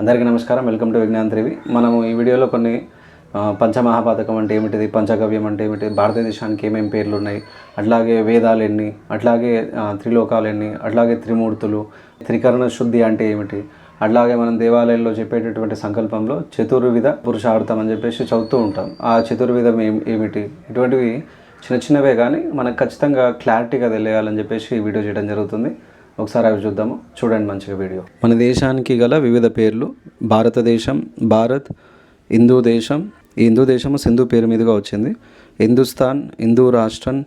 అందరికీ నమస్కారం. Welcome to Vignan త్రివి మనము ఈ వీడియోలో కొన్ని పంచమహాపాతకం అంటే ఏమిటిది పంచగవ్యం అంటే ఏమిటి భారతదేశానికి ఏమేమి పేర్లు ఉన్నాయి అట్లాగే వేదాలు ఎన్ని అట్లాగే త్రిలోకాలు ఎన్ని అట్లాగే త్రిమూర్తులు త్రికరణ శుద్ధి అంటే ఏమిటి అట్లాగే మనం దేవాలయంలో చెప్పేటటువంటి సంకల్పంలో చతుర్విధ పురుషార్థం అని చెప్పేసి చదువుతూ ఉంటాం. ఆ చతుర్విధం ఏమిటి ఇటువంటివి చిన్న చిన్నవే కానీ మనకు ఖచ్చితంగా క్లారిటీగా తెలియాలని చెప్పేసి ఈ వీడియో చేయడం జరుగుతుంది. ఒకసారి అవి చూద్దాము. చూడండి మంచిగా వీడియో. మన దేశానికి గల వివిధ పేర్లు. భారతదేశం భారత్ హిందూ దేశం. ఈ హిందూ దేశము సింధు పేరు మీదుగా వచ్చింది. హిందుస్థాన్ హిందూ రాష్ట్రం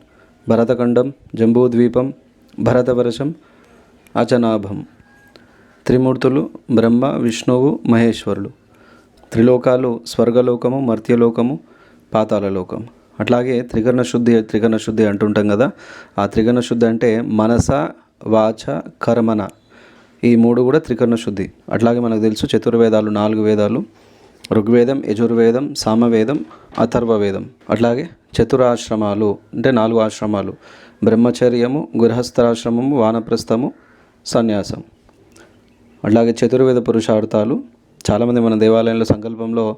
భరతఖండం జంబూద్వీపం భరతవర్షం అచనాభం. త్రిమూర్తులు బ్రహ్మ విష్ణువు మహేశ్వరులు. త్రిలోకాలు స్వర్గలోకము మర్త్యలోకము పాతాళలోకం అట్లాగే త్రికరణ శుద్ధి త్రికరణ శుద్ధి అంటుంటాం కదా. ఆ త్రికరణ శుద్ధి అంటే మనస వాచ కర్మణ. ఈ మూడు కూడా త్రికరణ శుద్ధి. అట్లాగే మనకు తెలుసు చతుర్వేదాలు నాలుగు వేదాలు ఋగ్వేదం యజుర్వేదం సామవేదం అథర్వవేదం. అట్లాగే చతురాశ్రమాలు అంటే నాలుగు ఆశ్రమాలు. బ్రహ్మచర్యము గృహస్థాశ్రమము వానప్రస్థము సన్యాసం. అట్లాగే చతుర్వేద పురుషార్థాలు. చాలామంది మన దేవాలయంలో సంకల్పంలో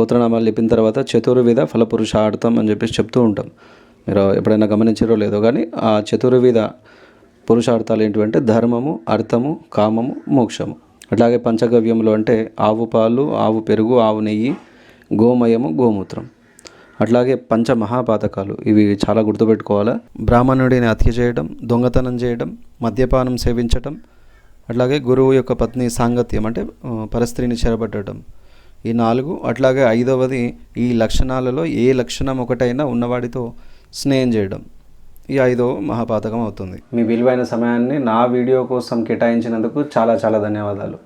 గోత్రనామాలు చెప్పిన తర్వాత చతుర్విధ ఫలపురుషార్థం అని చెప్పేసి చెప్తూ ఉంటాం. మీరు ఎప్పుడైనా గమనించారో లేదో కానీ ఆ చతుర్విధ పురుషార్థాలు ఏంటివంటే ధర్మము అర్థము కామము మోక్షము. అట్లాగే పంచగవ్యములు అంటే ఆవు పాలు ఆవు పెరుగు ఆవు నెయ్యి గోమయము గోమూత్రం. అట్లాగే పంచ మహాపాతకాలు ఇవి చాలా గుర్తుపెట్టుకోవాలా. బ్రాహ్మణుడిని హత్య చేయడం దొంగతనం చేయడం మద్యపానం సేవించటం అట్లాగే గురువు యొక్క పత్ని సాంగత్యం అంటే పరస్త్రీని చెరబట్టడం. ఈ నాలుగు అట్లాగే ఐదవది ఈ లక్షణాలలో ఏ లక్షణం ఒకటైనా ఉన్నవాడితో స్నేహం చేయడం. ఈ ఐదో మహాపాతకం అవుతుంది. మీ విలువైన సమయాన్ని నా వీడియో కోసం కేటాయించినందుకు చాలా చాలా ధన్యవాదాలు.